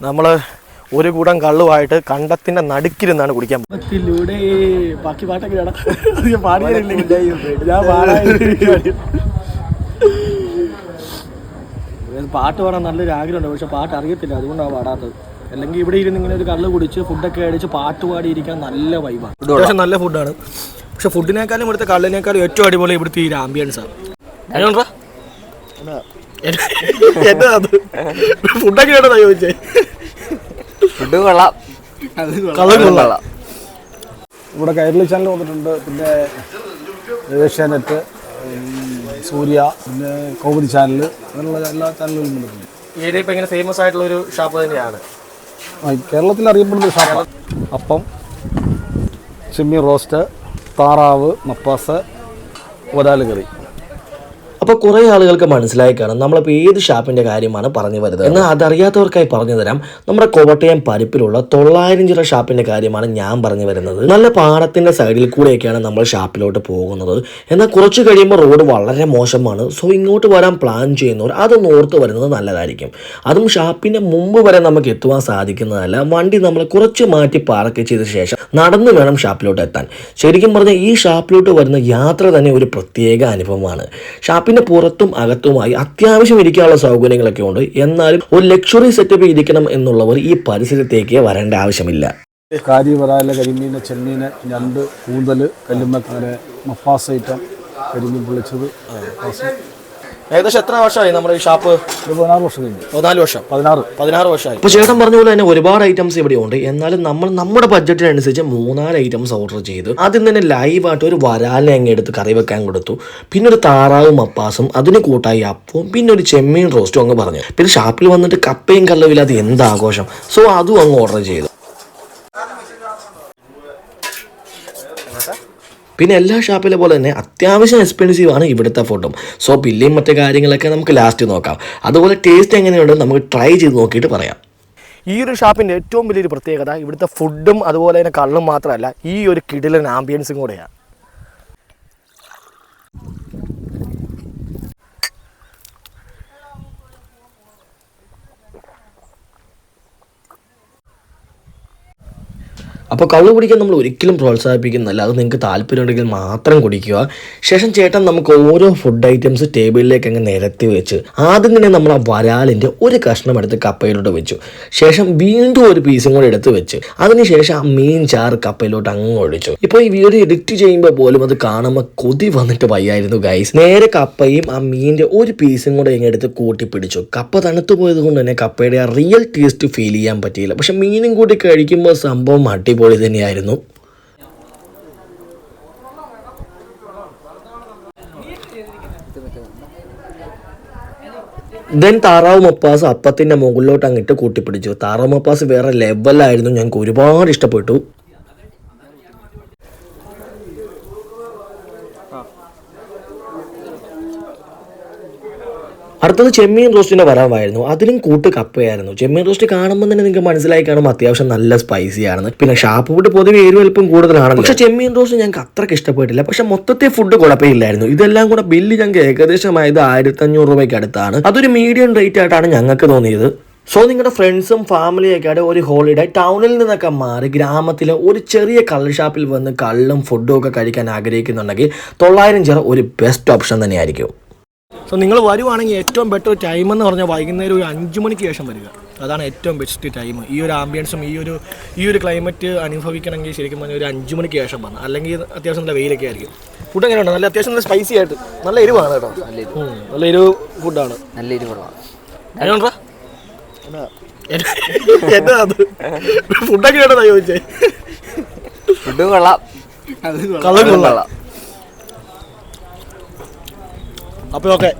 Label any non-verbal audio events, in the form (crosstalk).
നമ്മൾ ഒരു കൂടം കള്ളുമായിട്ട് കണ്ടത്തിന്റെ നടുക്കിരുന്നാണ് കുടിക്കാൻ ബാക്കി പാട്ടൊക്കെ ഞാൻ പാടിയില്ലേ ഞാൻ പാടാൻ പാട്ട് പാടാൻ നല്ലൊരു ആഗ്രഹമുണ്ട് പക്ഷെ പാട്ട് അറിയത്തില്ല. അതുകൊണ്ടാണ് പാടാത്തത്. അല്ലെങ്കിൽ ഇവിടെ ഇരുന്ന് ഇങ്ങനെ ഒരു കള്ള് കുടിച്ച് ഫുഡൊക്കെ അടിച്ച് പാട്ട് പാടിയിരിക്കാൻ നല്ല വൈബാണ് പക്ഷെ നല്ല ഫുഡാണ് പക്ഷെ ഫുഡിനേക്കാളും ഇവിടുത്തെ കള്ളിനേക്കാളും ഏറ്റവും അടിപൊളി ഇവിടുത്തെ ഈ ആംബിയൻസ് (laughs) അത്? ഫുഡൊക്കെ ആണോ ചോദിച്ചേ? ഫുഡ് കൊള്ളാം. കള്ളം. കൊള്ളാം. ഇവിടെ കൈരളി ചാനൽ വന്നിട്ടുണ്ട്. പിന്നെ ഏഷ്യാനെറ്റ് സൂര്യ പിന്നെ കോമഡി ചാനൽ അങ്ങനെയുള്ള എല്ലാ ചാനലുകളും വന്നിട്ടുണ്ട്. ഏരിയ ഇപ്പൊ ഇങ്ങനെ ഫേമസ് ആയിട്ടുള്ള ഒരു ഷാപ്പ് തന്നെയാണ്. കേരളത്തിൽ അറിയപ്പെടുന്ന ഒരു ഷാപ്പാണ് അപ്പം ചിമ്മി റോസ്റ്റ് താറാവ് മപ്പാസ് ഒരാൾ കറി അപ്പോൾ കുറേ ആളുകൾക്ക് മനസ്സിലായി കാണും നമ്മളിപ്പോൾ ഏത് ഷാപ്പിന്റെ കാര്യമാണ് പറഞ്ഞു വരുന്നത്. എന്നാൽ അതറിയാത്തവർക്കായി പറഞ്ഞു തരാം നമ്മുടെ കോട്ടയം പരിപ്പിലുള്ള തൊള്ളായിരം ചില ഷാപ്പിന്റെ കാര്യമാണ് ഞാൻ പറഞ്ഞു വരുന്നത്. നല്ല പാടത്തിന്റെ സൈഡിൽ കൂടെയൊക്കെയാണ് നമ്മൾ ഷാപ്പിലോട്ട് പോകുന്നത്. എന്നാൽ കുറച്ച് കഴിയുമ്പോൾ റോഡ് വളരെ മോശമാണ്. സോ ഇങ്ങോട്ട് വരാൻ പ്ലാൻ ചെയ്യുന്നവർ അതൊന്ന് ഓർത്ത് വരുന്നത് നല്ലതായിരിക്കും. അതും ഷാപ്പിന്റെ മുമ്പ് വരെ നമുക്ക് എത്തുവാൻ സാധിക്കുന്നതല്ല വണ്ടി നമ്മൾ കുറച്ച് മാറ്റി പാർക്ക് ചെയ്ത ശേഷം നടന്നു വേണം ഷാപ്പിലോട്ട് എത്താൻ. ശരിക്കും പറഞ്ഞാൽ ഈ ഷാപ്പിലോട്ട് വരുന്ന യാത്ര തന്നെ ഒരു പ്രത്യേക അനുഭവമാണ്. ഷാപ്പിന്റെ പുറത്തും അകത്തുമായി അത്യാവശ്യം ഇരിക്കാനുള്ള സൗകര്യങ്ങളൊക്കെ ഉണ്ട് എന്നാലും ഒരു ലക്ഷറി സെറ്റപ്പ് ഇരിക്കണം എന്നുള്ളവർ ഈ പരിസരത്തേക്ക് വരേണ്ട ആവശ്യമില്ല കാരി വരാല കരിമീൻ ചെമ്മീൻ ഞണ്ട് കൂന്തൽ കല്ലുമ്മക്കാരെ മഫാസ് ഐറ്റം കരിമീൻ പൊളിച്ചത്. ഏകദേശം എത്ര വർഷമായി നമ്മുടെ ഈ ഷാപ്പ്? ഒരു പതിനാറ് വർഷം കഴിഞ്ഞു. പതിനാല് വർഷം. പതിനാറ്. പതിനാറ് വർഷമായി. അപ്പോൾ ചേട്ടൻ പറഞ്ഞ പോലെ തന്നെ ഒരുപാട് ഐറ്റംസ് ഇവിടെ ഉണ്ട്. എന്നാലും നമ്മൾ നമ്മുടെ ബഡ്ജറ്റിനനുസരിച്ച് മൂന്നാൽ ഐറ്റംസ് ഓർഡർ ചെയ്തു ആദ്യം തന്നെ ലൈവായിട്ട് ഒരു വരാലിനെ അങ്ങ് എടുത്ത് കറി വെക്കാൻ കൊടുത്തു. പിന്നെ ഒരു താറാവും അപ്പാസും അതിന് കൂട്ടായി അപ്പവും പിന്നെ ഒരു ചെമ്മീൻ റോസ്റ്റും അങ്ങ് പറഞ്ഞു. പിന്നെ ഷാപ്പിൽ വന്നിട്ട് കപ്പയും കള്ളവില്ലാതെ എന്ത് ആഘോഷം സോ അതും അങ്ങ് ഓർഡർ ചെയ്തു. പിന്നെ എല്ലാ ഷാപ്പിലെ പോലെ തന്നെ അത്യാവശ്യം എക്സ്പെൻസീവ് ആണ് ഇവിടുത്തെ ഫുഡും സോ ബില്ലും മറ്റു കാര്യങ്ങളൊക്കെ നമുക്ക് ലാസ്റ്റ് നോക്കാം. അതുപോലെ ടേസ്റ്റ് എങ്ങനെയുണ്ട് നമുക്ക് ട്രൈ ചെയ്ത് നോക്കിയിട്ട് പറയാം. ഈ ഒരു ഷാപ്പിന്റെ ഏറ്റവും വലിയൊരു പ്രത്യേകത ഇവിടുത്തെ ഫുഡും അതുപോലെ തന്നെ കള്ളും മാത്രമല്ല ഈ ഒരു കിടിലൻ ആംബിയൻസും കൂടെയാണ്. അപ്പോൾ കള്ള് കുടിക്കാൻ നമ്മൾ ഒരിക്കലും പ്രോത്സാഹിപ്പിക്കുന്നില്ല. അത് നിങ്ങൾക്ക് താല്പര്യമുണ്ടെങ്കിൽ മാത്രം കുടിക്കുക. ശേഷം ചേട്ടൻ നമുക്ക് ഓരോ ഫുഡ് ഐറ്റംസ് ടേബിളിലേക്ക് അങ്ങ് നിരത്തി വെച്ച് ആദ്യം തന്നെ നമ്മൾ ആ വരാലിന്റെ ഒരു കഷ്ണം എടുത്ത് കപ്പയിലോട്ട് വെച്ചു. ശേഷം വീണ്ടും ഒരു പീസും കൂടെ എടുത്ത് വെച്ച് അതിനുശേഷം ആ മീൻ ചാറ് കപ്പയിലോട്ട് അങ്ങ് ഒഴിച്ചു. ഇപ്പോൾ ഈ വീഡിയോ എഡിറ്റ് ചെയ്യുമ്പോൾ പോലും അത് കാണുമ്പോൾ കൊതി വന്നിട്ട് വയ്യായിരുന്നു ഗൈസ് നേരെ കപ്പയും ആ മീനിന്റെ ഒരു പീസും കൂടെ ഇങ്ങനെ എടുത്ത് കൂട്ടി പിടിച്ചു. കപ്പ തണുത്തു പോയത് കൊണ്ട് തന്നെ കപ്പയുടെ ആ റിയൽ ടേസ്റ്റ് ഫീൽ ചെയ്യാൻ പറ്റിയില്ല. പക്ഷെ മീനും കൂടി കഴിക്കുമ്പോൾ സംഭവം അടിപൊളി തന്നെയായിരുന്നു. ദെൻ താറാവ് മപ്പാസ് അപ്പത്തിന്റെ മുകളിലോട്ട് അങ്ങിട്ട് കൂട്ടിപ്പിടിച്ചു. താറാവ് മപ്പാസ് വേറെ ലെവലായിരുന്നു ഞങ്ങൾക്ക് ഒരുപാട് ഇഷ്ടപ്പെട്ടു. അടുത്തത് ചെമ്മീൻ റോസ്റ്റിന്റെ വരവായിരുന്നു അതിലും കൂട്ട് കപ്പയായിരുന്നു. ചെമ്മീൻ റോസ്റ്റ് കാണുമ്പോൾ തന്നെ നിങ്ങൾക്ക് മനസ്സിലായി കാണുമ്പോൾ അത്യാവശ്യം നല്ല സ്പൈസി ആണെന്ന്. പിന്നെ ഷാപ്പ് ഫുഡ് പൊതുവെ എരിവ് അല്പം കൂടുതലാണ് പക്ഷേ ചെമ്മീൻ റോസ്റ്റ് ഞങ്ങൾക്ക് അത്രയ്ക്ക് ഇഷ്ടപ്പെട്ടില്ല. പക്ഷേ മൊത്തത്തെ ഫുഡ് കുഴപ്പമില്ലായിരുന്നു. ഇതെല്ലാം കൂടെ ബില്ല് ഞങ്ങൾക്ക് ഏകദേശമായത് ആയിരത്തി അഞ്ഞൂറ് രൂപയ്ക്ക് അടുത്താണ്. അതൊരു മീഡിയം റേറ്റ് ആയിട്ടാണ് ഞങ്ങൾക്ക് തോന്നിയത്. സോ നിങ്ങളുടെ ഫ്രണ്ട്സും ഫാമിലിയൊക്കെ ആയിട്ട് ഒരു ഹോളിഡേ ടൗണിൽ നിന്നൊക്കെ മാറി ഗ്രാമത്തിലെ ഒരു ചെറിയ കള്ള് ഷാപ്പിൽ വന്ന് കള്ളും ഫുഡും ഒക്കെ കഴിക്കാൻ ആഗ്രഹിക്കുന്നുണ്ടെങ്കിൽ തൊള്ളായിരം ചിറ ഒരു ബെസ്റ്റ് ഓപ്ഷൻ തന്നെയായിരിക്കും. സോ നിങ്ങൾ വരുവാണെങ്കിൽ ഏറ്റവും ബെറ്റർ ടൈം എന്ന് പറഞ്ഞാൽ വൈകുന്നേരം ഒരു അഞ്ച് മണിക്ക് ശേഷം വരിക. അതാണ് ഏറ്റവും ബെസ്റ്റ് ടൈം ഈ ഒരു ആംബിയൻസും ഈ ഒരു ഈ ഒരു ക്ലൈമറ്റ് അനുഭവിക്കണമെങ്കിൽ ശരിക്കും പറഞ്ഞാൽ ഒരു അഞ്ച് മണിക്ക് ശേഷം വന്നു അല്ലെങ്കിൽ അത്യാവശ്യം നല്ല വെയിലൊക്കെ ആയിരിക്കും. ഫുഡ് എങ്ങനെയുണ്ട് നല്ല അത്യാവശ്യം നല്ല സ്പൈസി ആയിട്ട്. നല്ല എരിവാണ് കേട്ടോ. നല്ല നല്ല എരിവ് ഫുഡാണ് നല്ല എരിവ് കുറവാണ്. എങ്ങനെയുണ്ടാ എന്താ അത്? ഫുഡൊക്കെ ആണോ ചോദിച്ചേ? ഫുഡ് കൊള്ളാം. കള്ളം. കൊള്ളാം. കൊള്ളാം. അപ്പോൾ ഓക്കെ